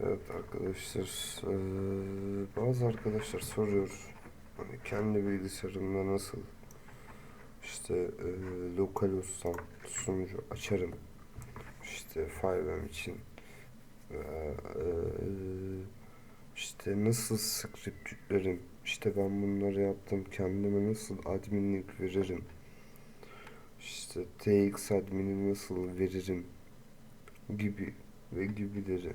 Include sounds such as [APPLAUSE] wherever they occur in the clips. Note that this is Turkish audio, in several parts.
Evet arkadaşlar, eee, bazı arkadaşlar soruyor hani kendi bilgisayarımda nasıl işte eee lokal olsam sunucu açarım işte 5M için eee, işte nasıl script yüklerim işte ben bunları yaptım kendime nasıl adminlik veririm işte TX admini nasıl veririm gibi ve gibileri.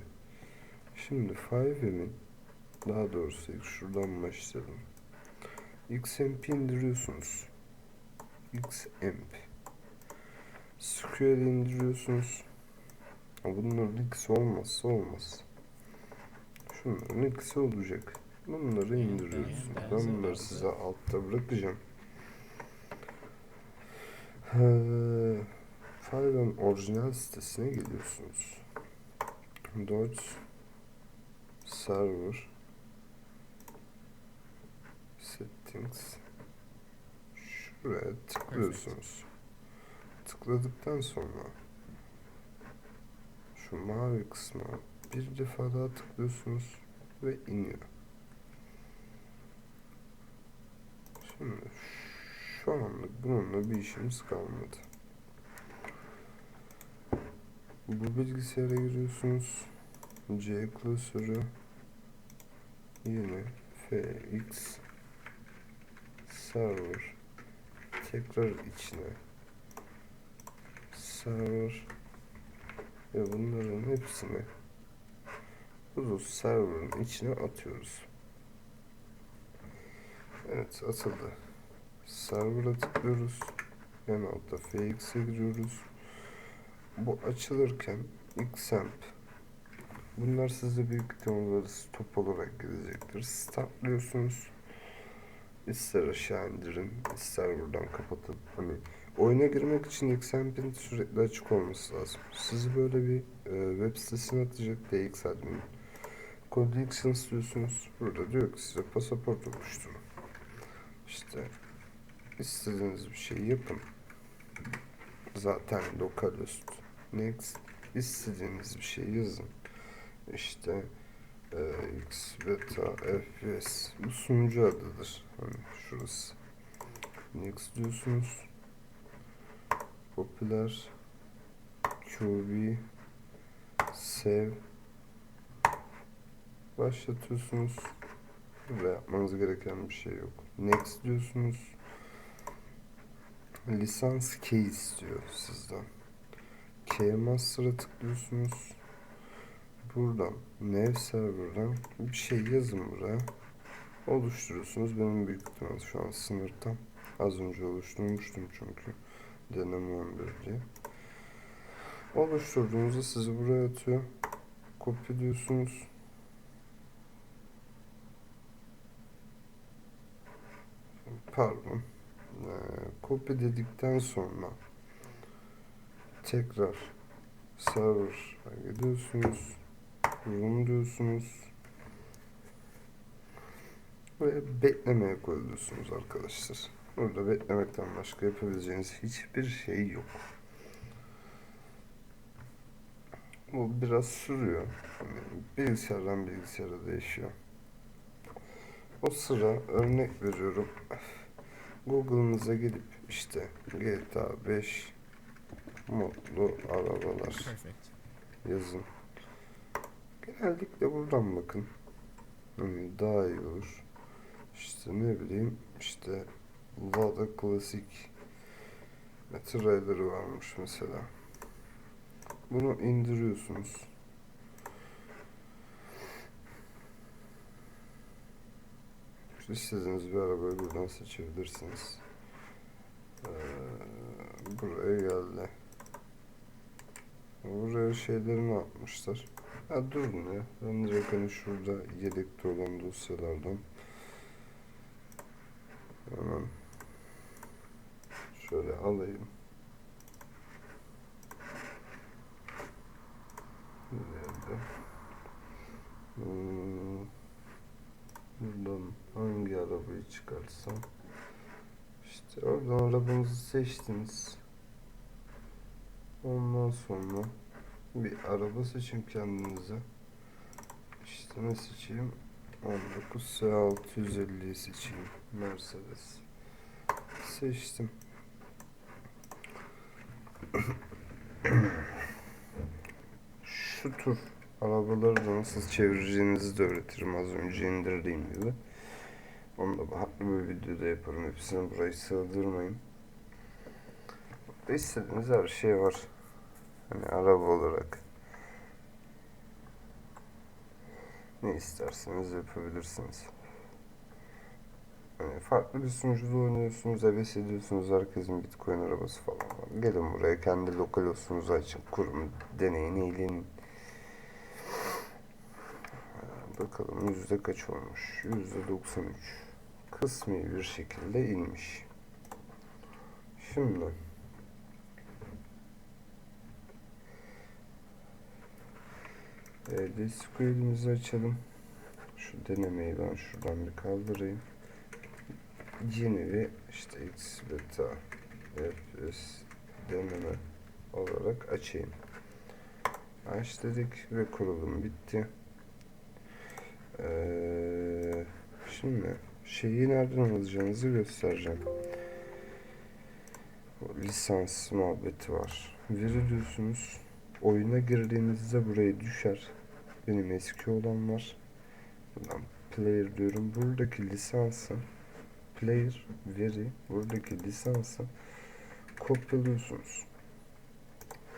Şimdi 5M'in daha doğrusu şuradan başlayalım. XMP indiriyorsunuz. XMP. SQL indiriyorsunuz. Bunların ikisi olmazsa olmaz. Şunların ikisi olacak. Bunları indiriyorsunuz. Ben bunları size altta bırakacağım. Ee, Fire'ın orijinal sitesine geliyorsunuz. Dodge Server Settings Şuraya tıklıyorsunuz. Tıkladıktan sonra şu mavi kısma bir defa daha tıklıyorsunuz ve iniyor. Şimdi şu anlık bununla bir işimiz kalmadı. Bu bilgisayara giriyorsunuz. C klasörü yeni fx server tekrar içine server ve bunların hepsini bu server'ın içine atıyoruz. Evet atıldı. Server'a tıklıyoruz. En altta fx'e giriyoruz. Bu açılırken xamp Bunlar size büyük ihtimalle stop olarak gelecektir. Startlıyorsunuz. İster aşağı indirin, ister buradan kapatın. Hani oyuna girmek için XMP'nin sürekli açık olması lazım. Sizi böyle bir e, web sitesine atacak DX admin. Connections diyorsunuz. Burada diyor ki size pasaport oluşturun. İşte istediğiniz bir şey yapın. Zaten lokal üst. Next. İstediğiniz bir şey yazın. İşte e, X beta FPS bu sunucu adıdır. Hani şurası. Next diyorsunuz. Popüler QB Save başlatıyorsunuz. Burada yapmanız gereken bir şey yok. Next diyorsunuz. Lisans key istiyor sizden. Keymaster'a tıklıyorsunuz. Buradan Nav server'dan bir şey yazın buraya. Oluşturuyorsunuz. Benim büyük ihtimal şu an sınırdan. Az önce oluşturmuştum çünkü. Deneme 11 diye. Oluşturduğunuzda sizi buraya atıyor. Kopyalıyorsunuz. Pardon. Ee, kopya dedikten sonra tekrar server'a gidiyorsunuz. Room diyorsunuz. Ve beklemeye koyuyorsunuz arkadaşlar. Burada beklemekten başka yapabileceğiniz hiçbir şey yok. Bu biraz sürüyor. Hani bilgisayardan bilgisayara değişiyor. O sıra örnek veriyorum. Google'ınıza gidip işte GTA 5 modlu arabalar yazın. Genellikle buradan bakın. Hani daha iyi olur. İşte ne bileyim işte Lada Klasik Metal varmış mesela. Bunu indiriyorsunuz. İşte istediğiniz bir arabayı buradan seçebilirsiniz. Ee, buraya geldi. Buraya şeylerini atmışlar. Ha durun ya. Direkt hani şurada yedekte olan dosyalardan hemen şöyle alayım. Nerede? Hmm, buradan hangi arabayı çıkarsam işte oradan arabanızı seçtiniz. Ondan sonra bir araba seçin kendinize. İşte ne seçeyim? 19 S650'yi seçeyim. Mercedes. Seçtim. Şu tür arabaları da nasıl çevireceğinizi de öğretirim az önce indirdiğim gibi. Onu da farklı bir videoda yaparım. Hepsini burayı sığdırmayın. İstediğiniz her şey var. Hani araba olarak. Ne isterseniz yapabilirsiniz. Hani farklı bir sunucuda oynuyorsunuz, heves ediyorsunuz herkesin Bitcoin arabası falan var. Gelin buraya kendi lokal olsunuzu açın, kurun, deneyin, eğlenin. Bakalım yüzde kaç olmuş? Yüzde 93. Kısmi bir şekilde inmiş. Şimdi e, açalım. Şu denemeyi ben şuradan bir kaldırayım. Genevi işte x beta fps deneme olarak açayım. Aç dedik ve kurulum bitti. Ee, şimdi şeyi nereden alacağınızı göstereceğim. Lisans muhabbeti var. Veri diyorsunuz. Oyuna girdiğinizde buraya düşer. Benim eski olan var. Buradan player diyorum. Buradaki lisansı player veri buradaki lisansı kopyalıyorsunuz.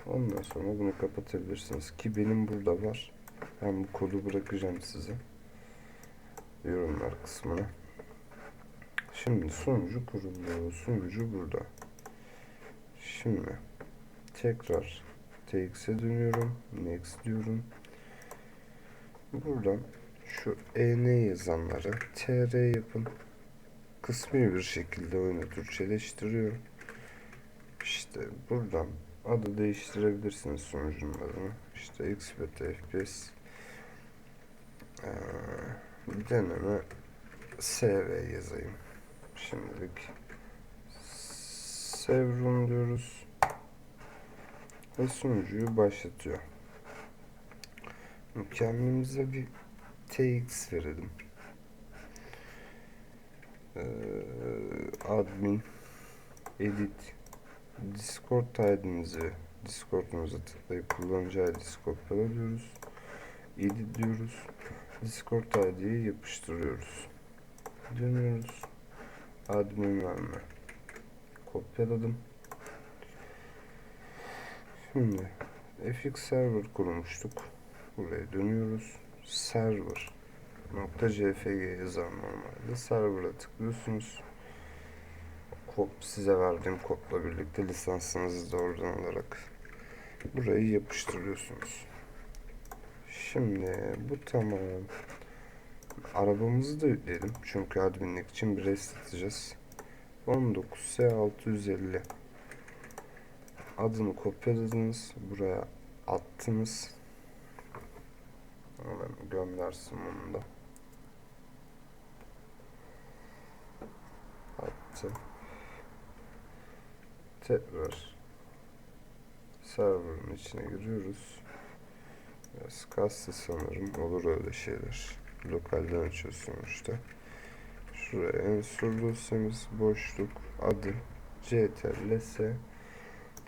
Ondan sonra bunu kapatabilirsiniz ki benim burada var. Ben bu kodu bırakacağım size. Yorumlar kısmına. Şimdi sunucu kuruldu. Sunucu burada. Şimdi tekrar TX'e dönüyorum. Next diyorum. Buradan şu EN yazanları TR yapın. Kısmi bir şekilde oyunu Türkçeleştiriyor. İşte buradan adı değiştirebilirsiniz sunucunun adını. İşte XBT FPS ee, deneme SV yazayım. Şimdilik Sevrum diyoruz. Ve sunucuyu başlatıyor. Kendimize bir TX verelim. Ee, admin edit Discord ID'nizi Discord'umuza tıklayıp kullanıcı ID Discord diyoruz. Edit diyoruz. Discord ID'yi yapıştırıyoruz. Dönüyoruz. Admin verme. Kopyaladım. Şimdi FX server kurmuştuk. Buraya dönüyoruz. Server nokta .jfg yazar normalde. Server'a tıklıyorsunuz. Kod size verdiğim kodla birlikte lisansınızı da oradan alarak burayı yapıştırıyorsunuz. Şimdi bu tamam. Arabamızı da yükleyelim. Çünkü adminlik için bir rest atacağız. 19S650 adını kopyaladınız. Buraya attınız. Hemen göndersin bunu da. Attı. Tekrar server'ın içine giriyoruz. Biraz kastı sanırım. Olur öyle şeyler. Lokalden açıyoruz sonuçta. Şuraya ensur dosyamız boşluk adı ctls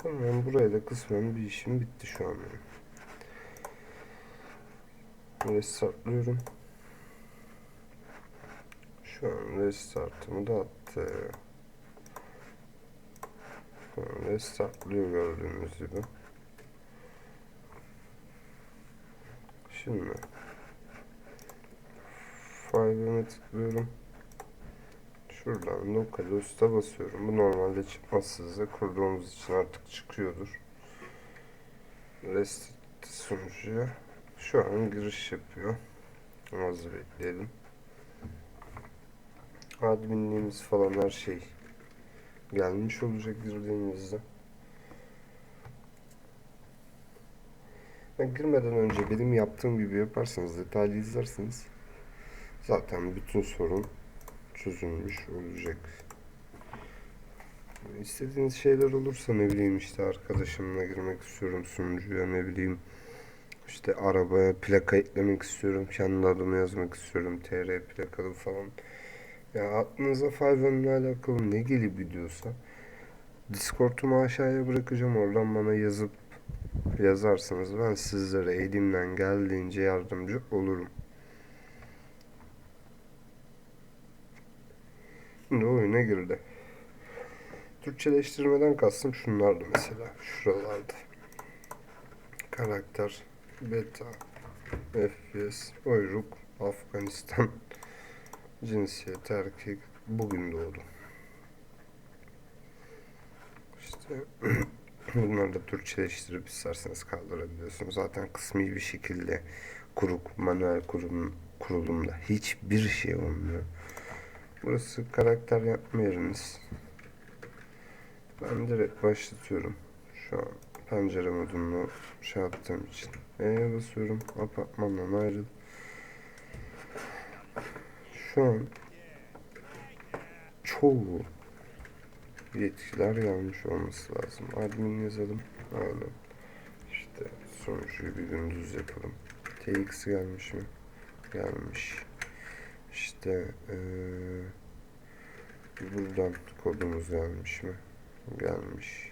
Tamam buraya da kısmen bir işim bitti şu an. Restartlıyorum. Şu an restartımı da attı. Restartlıyor gördüğünüz gibi. Şimdi file'ime tıklıyorum. Şuradan local host'a basıyorum. Bu normalde çıkmaz size. Kurduğumuz için artık çıkıyordur. Rest sunucuya. Şu an giriş yapıyor. Az bekleyelim. Adminliğimiz falan her şey gelmiş olacak girdiğinizde. Ben girmeden önce benim yaptığım gibi yaparsanız, detaylı izlerseniz zaten bütün sorun çözülmüş olacak. İstediğiniz şeyler olursa ne bileyim işte arkadaşımla girmek istiyorum sunucuya ne bileyim İşte arabaya plaka eklemek istiyorum. Kendi adımı yazmak istiyorum. TR plakalı falan. Ya aklınıza Fiverr'la alakalı ne gelip gidiyorsa Discord'umu aşağıya bırakacağım. Oradan bana yazıp yazarsınız. Ben sizlere elimden geldiğince yardımcı olurum. Şimdi oyuna girdi. Türkçeleştirmeden kastım şunlardı mesela. Şuralarda. Karakter, beta, FPS, uyruk, Afganistan, [LAUGHS] cinsiyet, erkek, bugün doğdu. İşte [CLEARS THROAT] bunları da Türkçeleştirip isterseniz kaldırabiliyorsunuz. Zaten kısmi bir şekilde kuruk, manuel kurum, kurulumda hiçbir şey olmuyor. Burası karakter yapma yeriniz. Ben direkt başlatıyorum. Şu an pencere modunu şey yaptığım için. E'ye basıyorum. Apartmandan ayrıl. Şu an çoğu yetkiler gelmiş olması lazım. Admin yazalım. Aynen. İşte sonucuyu bir gündüz yapalım. TX gelmiş mi? Gelmiş. İşte eee buradan kodumuz gelmiş mi? Gelmiş.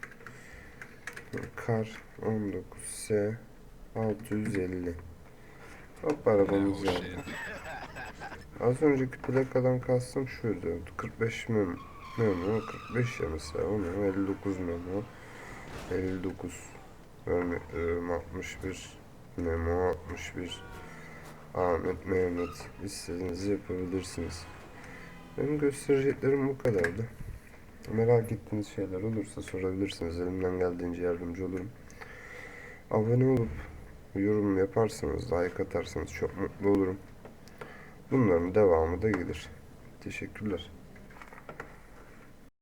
Kar 19S 650. Hop arabamız geldi. [LAUGHS] Az önceki plakadan kastım şuydu. 45 mem memo 45 ya mesela o memo 59 memo 59 örnek veriyorum 61 memo 61 Ahmet Mehmet istediğinizi yapabilirsiniz. Benim göstereceklerim bu kadardı. Merak ettiğiniz şeyler olursa sorabilirsiniz. Elimden geldiğince yardımcı olurum. Abone olup yorum yaparsanız, like atarsanız çok mutlu olurum. Bunların devamı da gelir. Teşekkürler.